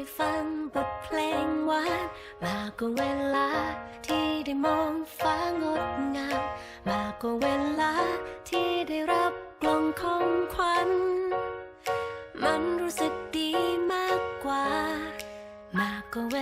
ได้ฟังบทเพลงหวานมากกว่าเวลาที่ได้มองฟ้างดงามมากกว่าเวลาที่ได้รับกล่องของขวัญ มันรู้สึกดีมากกว่า มากกว่าเว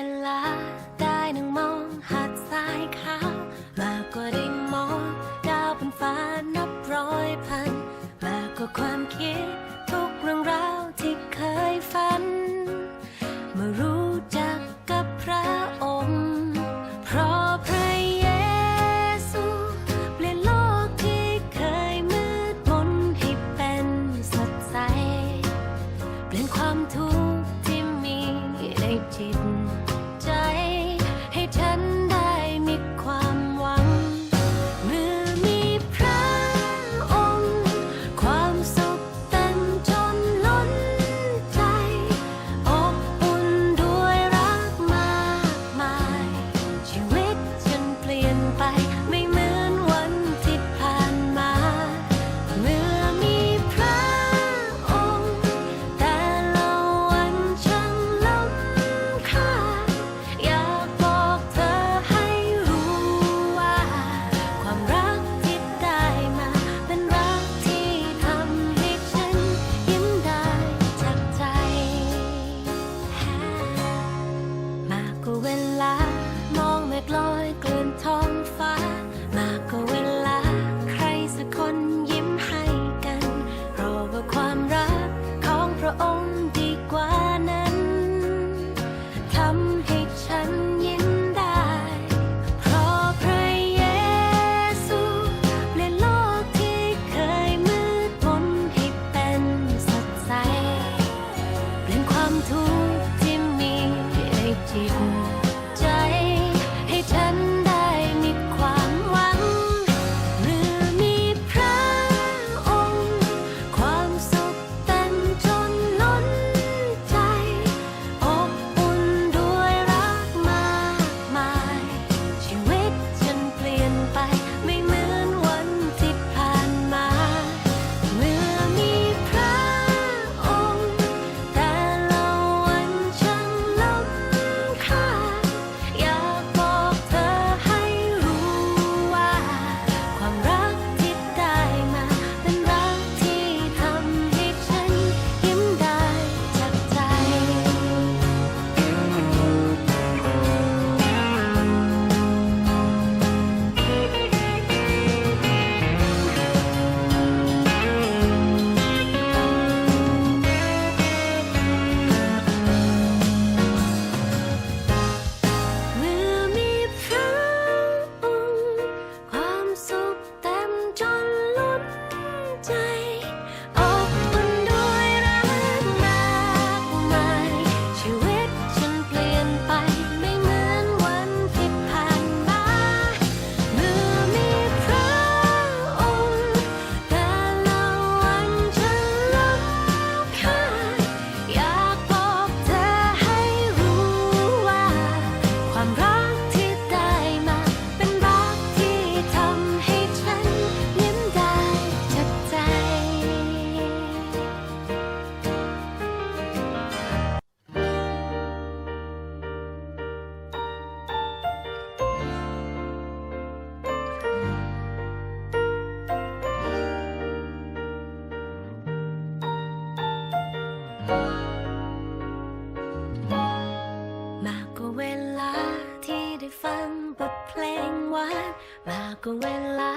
ฟังบทเพลงหวานมากกว่าเวลา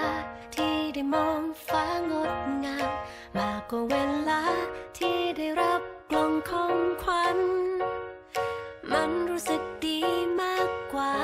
ที่ได้มองฟ้างดงามมากกว่าเวลาที่ได้รับกล่องของขวัญมันรู้สึกดีมากกว่า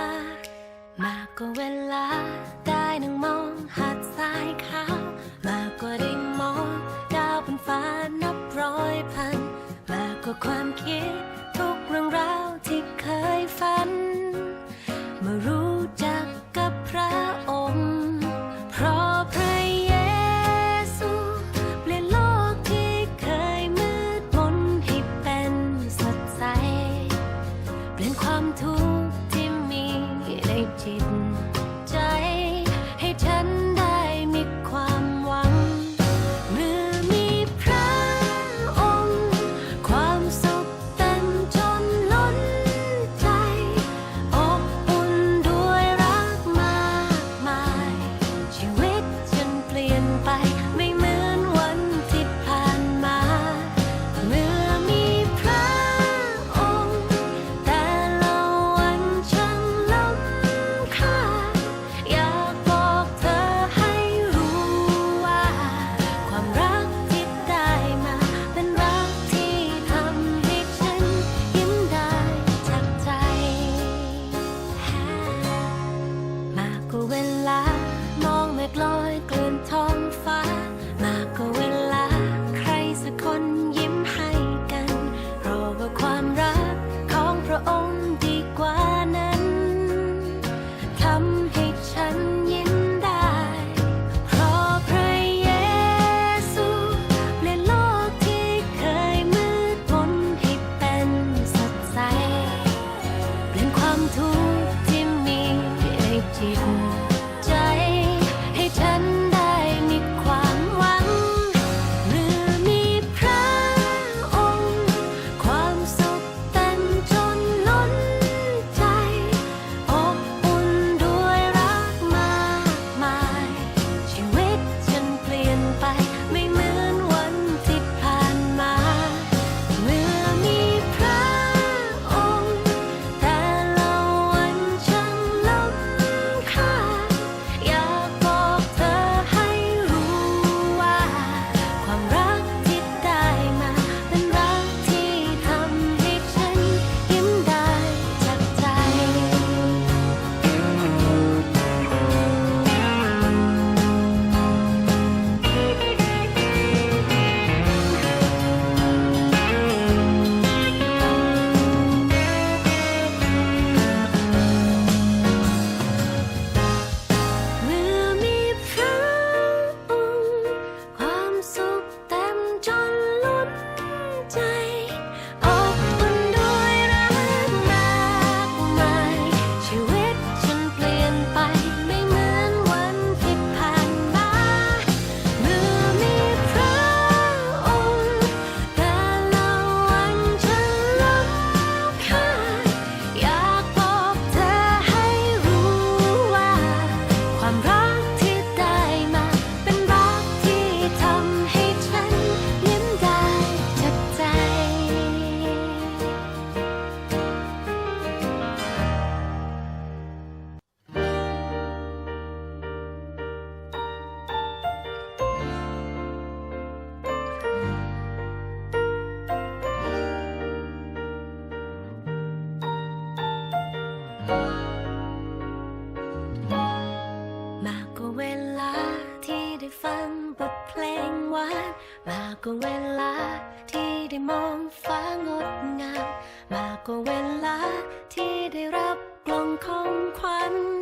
ว่าเวลาที่ได้มองฟ้างดงาม มากกว่าเวลาที่ได้รับกล่องของขวัญ